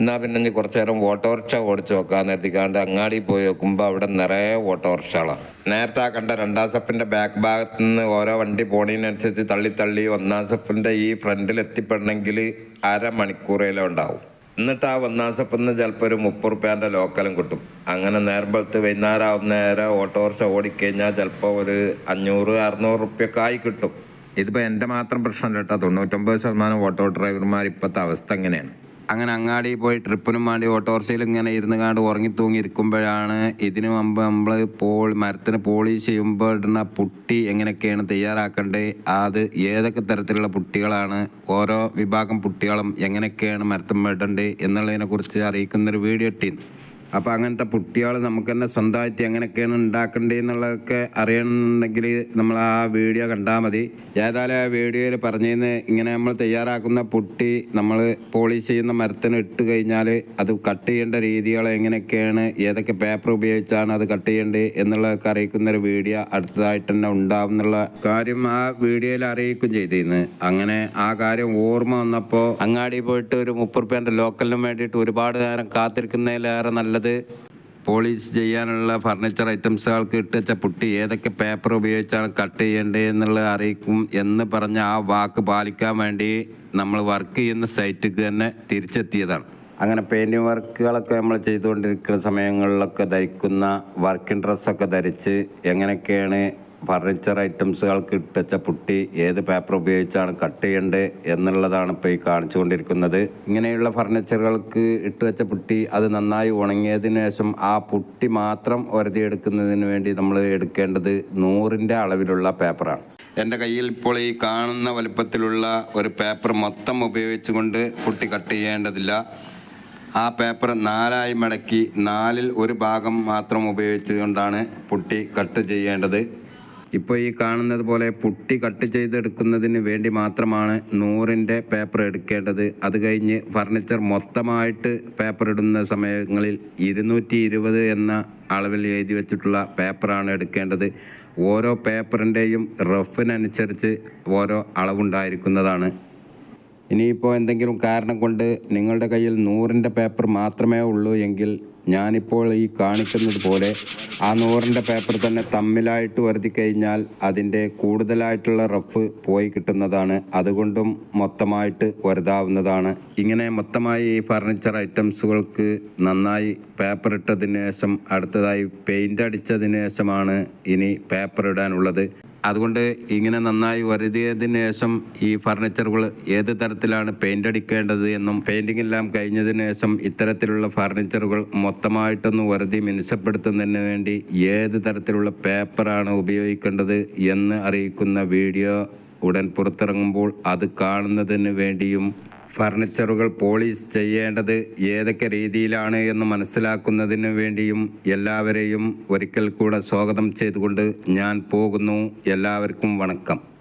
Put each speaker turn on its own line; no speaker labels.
എന്നാ പിന്നെ ഇനി കുറച്ചു നേരം ഓട്ടോറിക്ഷ ഓടിച്ച് നോക്കാൻ നിർത്തിക്കാണ്ട് അങ്ങാടി പോയി നോക്കുമ്പോൾ അവിടെ നിറയെ ഓട്ടോറിക്ഷകളാണ് നേരത്തെ ആ കണ്ട രണ്ടാം സെഫിന്റെ ബാക്ക് ഭാഗത്ത് നിന്ന് ഓരോ വണ്ടി പോണതിനനുസരിച്ച് തള്ളി തള്ളി ഒന്നാം സെഫിന്റെ ഈ ഫ്രണ്ടിൽ എത്തിപ്പെടണമെങ്കിൽ അരമണിക്കൂറേലും ഉണ്ടാവും. എന്നിട്ട് ആ ഒന്നാം സെഫിൽ നിന്ന് ചിലപ്പോൾ ഒരു മുപ്പത് റുപ്യാന്റെ ലോക്കലും കിട്ടും. അങ്ങനെ നേരമ്പലത്ത് വൈകുന്നേരം ആവുന്ന നേരം ഓട്ടോറിക്ഷ ഓടിക്കഴിഞ്ഞാൽ ചിലപ്പോൾ ഒരു അഞ്ഞൂറ് അറുന്നൂറ് റുപ്യൊക്കെ ആയി കിട്ടും. ഇതിപ്പോൾ എന്റെ മാത്രം പ്രശ്നമല്ല കേട്ടോ. തൊണ്ണൂറ്റൊമ്പത് ശതമാനം ഓട്ടോ ഡ്രൈവർമാർ ഇപ്പോഴത്തെ അവസ്ഥ അങ്ങനെയാണ് അങ്ങനെ അങ്ങാടി പോയി ട്രിപ്പിനും വേണ്ടി ഓട്ടോറിക്ഷയിൽ ഇങ്ങനെ ഇരുന്ന് കാണ്ട് ഉറങ്ങി തൂങ്ങി ഇരിക്കുമ്പോഴാണ് ഇതിനു മുമ്പ് നമ്മൾ പോൾ മരത്തിന് പോളിഷ് ചെയ്യുമ്പോൾ ഇടുന്ന പുട്ടി എങ്ങനെയൊക്കെയാണ് തയ്യാറാക്കേണ്ടത് അത് ഏതൊക്കെ തരത്തിലുള്ള പുട്ടികളാണ്? ഓരോ വിഭാഗം പുട്ടികളും എങ്ങനെയൊക്കെയാണ് മരത്തുമ്പോൾ ഇടേണ്ടത് എന്നുള്ളതിനെക്കുറിച്ച് അറിയിക്കുന്നൊരു വീഡിയോ ഇട്ടിരുന്നു അപ്പോൾ അങ്ങനത്തെ പുട്ടികൾ നമുക്ക് തന്നെ സ്വന്തമായിട്ട് എങ്ങനെയൊക്കെയാണ് ഉണ്ടാക്കേണ്ടത് എന്നുള്ളതൊക്കെ അറിയണമെന്നുണ്ടെങ്കിൽ നമ്മൾ ആ വീഡിയോ കണ്ടാൽ മതി. ഏതായാലും ആ വീഡിയോയിൽ പറഞ്ഞിരുന്ന് ഇങ്ങനെ നമ്മൾ തയ്യാറാക്കുന്ന പുട്ടി നമ്മൾ പോളിഷ് ചെയ്യുന്ന മരത്തിന് ഇട്ട് കഴിഞ്ഞാൽ അത് കട്ട് ചെയ്യേണ്ട രീതികൾ എങ്ങനെയൊക്കെയാണ് ഏതൊക്കെ പേപ്പർ ഉപയോഗിച്ചാണ് അത് കട്ട് ചെയ്യേണ്ടത് എന്നുള്ളതൊക്കെ അറിയിക്കുന്ന ഒരു വീഡിയോ അടുത്തതായിട്ട് തന്നെ ഉണ്ടാവും എന്നുള്ള കാര്യം ആ വീഡിയോയിൽ അറിയിക്കും ചെയ്തിരുന്നു. അങ്ങനെ ആ കാര്യം ഓർമ്മ വന്നപ്പോൾ അങ്ങാടി പോയിട്ട് ഒരു മുപ്പത് റുപ്യന്റെ ലോക്കലിനും വേണ്ടിയിട്ട് ഒരുപാട് നേരം കാത്തിരിക്കുന്നതിലേറെ നല്ലത് പോളിഷ് ചെയ്യാനുള്ള ഫർണിച്ചർ ഐറ്റംസുകൾക്ക് ഇട്ടുവച്ച പുട്ടി. ഏതൊക്കെ പേപ്പർ ഉപയോഗിച്ചാണ് കട്ട് ചെയ്യേണ്ടത് എന്നുള്ളത് അറിയിക്കും എന്ന് പറഞ്ഞ ആ വാക്ക് പാലിക്കാൻ വേണ്ടി നമ്മൾ വർക്ക് ചെയ്യുന്ന സൈറ്റിക്ക് തന്നെ തിരിച്ചെത്തിയതാണ്. അങ്ങനെ പെയിന്റിങ് വർക്കുകളൊക്കെ നമ്മൾ ചെയ്തുകൊണ്ടിരിക്കുന്ന സമയങ്ങളിലൊക്കെ ധരിക്കുന്ന വർക്കിംഗ് ഡ്രസ്സൊക്കെ ധരിച്ച് എങ്ങനെയൊക്കെയാണ് ഫർണിച്ചർ ഐറ്റംസുകൾക്ക് ഇട്ടച്ച പുട്ടി ഏത് പേപ്പർ ഉപയോഗിച്ചാണ് കട്ട് ചെയ്യേണ്ടത് എന്നുള്ളതാണ് ഇപ്പോൾ ഈ കാണിച്ചുകൊണ്ടിരിക്കുന്നത്. ഇങ്ങനെയുള്ള ഫർണിച്ചറുകൾക്ക് ഇട്ടുവച്ച പുട്ടി അത് നന്നായി ഉണങ്ങിയതിനു ശേഷം ആ പുട്ടി മാത്രം ഒരതിയെടുക്കുന്നതിന് വേണ്ടി നമ്മൾ എടുക്കേണ്ടത് നൂറിന്റെ അളവിലുള്ള പേപ്പറാണ് എന്റെ കയ്യിൽ ഇപ്പോൾ ഈ കാണുന്ന വലുപ്പത്തിലുള്ള ഒരു പേപ്പർ മൊത്തം ഉപയോഗിച്ചുകൊണ്ട് പുട്ടി കട്ട് ചെയ്യേണ്ടതില്ല. ആ പേപ്പർ നാലായി മടക്കി നാലിൽ ഒരു ഭാഗം മാത്രം ഉപയോഗിച്ചുകൊണ്ടാണ് പുട്ടി കട്ട് ചെയ്യേണ്ടത്. ഇപ്പോൾ ഈ കാണുന്നത് പോലെ പുട്ടി കട്ട് ചെയ്തെടുക്കുന്നതിന് വേണ്ടി മാത്രമാണ് നൂറിന്റെ പേപ്പർ എടുക്കേണ്ടത്. അത് കഴിഞ്ഞ് ഫർണിച്ചർ മൊത്തമായിട്ട് പേപ്പർ ഇടുന്ന സമയങ്ങളിൽ ഇരുന്നൂറ്റി ഇരുപത് എന്ന അളവിൽ എഴുതി വെച്ചിട്ടുള്ള പേപ്പറാണ് എടുക്കേണ്ടത്. ഓരോ പേപ്പറിന്റെയും റഫിനനുസരിച്ച് ഓരോ അളവുണ്ടായിരിക്കുന്നതാണ്. ഇനിയിപ്പോൾ എന്തെങ്കിലും കാരണം കൊണ്ട് നിങ്ങളുടെ കയ്യിൽ നൂറിന്റെ പേപ്പർ മാത്രമേ ഉള്ളൂ എങ്കിൽ ഞാനിപ്പോൾ ഈ കാണിക്കുന്നത് പോലെ ആ നൂറിന്റെ പേപ്പർ തന്നെ തമ്മിലായിട്ട് വരുത്തി കഴിഞ്ഞാൽ അതിന്റെ കൂടുതലായിട്ടുള്ള റഫ് പോയി കിട്ടുന്നതാണ്. അതുകൊണ്ടും മൊത്തമായിട്ട് വരുതാവുന്നതാണ് ഇങ്ങനെ മൊത്തമായി ഈ ഫർണിച്ചർ ഐറ്റംസുകൾക്ക് നന്നായി പേപ്പർ ഇട്ടതിന് ശേഷം അടുത്തതായി പെയിന്റ് അടിച്ചതിന് ശേഷമാണ് ഇനി പേപ്പർ ഇടാനുള്ളത്. അതുകൊണ്ട് ഇങ്ങനെ നന്നായി വരുതിയതിന് ശേഷം ഈ ഫർണിച്ചറുകൾ ഏത് തരത്തിലാണ് പെയിന്റ് അടിക്കേണ്ടത് എന്നും പെയിന്റിംഗ് എല്ലാം കഴിഞ്ഞതിന് ശേഷം ഇത്തരത്തിലുള്ള ഫർണിച്ചറുകൾ മൊത്തമായിട്ടൊന്ന് വരുതി മിനുസപ്പെടുത്തുന്നതിന് വേണ്ടി ഏത് തരത്തിലുള്ള പേപ്പറാണ് ഉപയോഗിക്കേണ്ടത് എന്ന് അറിയിക്കുന്ന വീഡിയോ ഉടൻ പുറത്തിറങ്ങുമ്പോൾ അത് കാണുന്നതിന് വേണ്ടിയും ഫർണിച്ചറുകൾ പോളിഷ് ചെയ്യേണ്ടത് ഏതൊക്കെ രീതിയിലാണ് എന്ന് മനസ്സിലാക്കുന്നതിന് വേണ്ടിയും എല്ലാവരെയും ഒരിക്കൽ കൂടെ സ്വാഗതം ചെയ്തുകൊണ്ട് ഞാൻ പോകുന്നു. എല്ലാവർക്കും വണക്കം.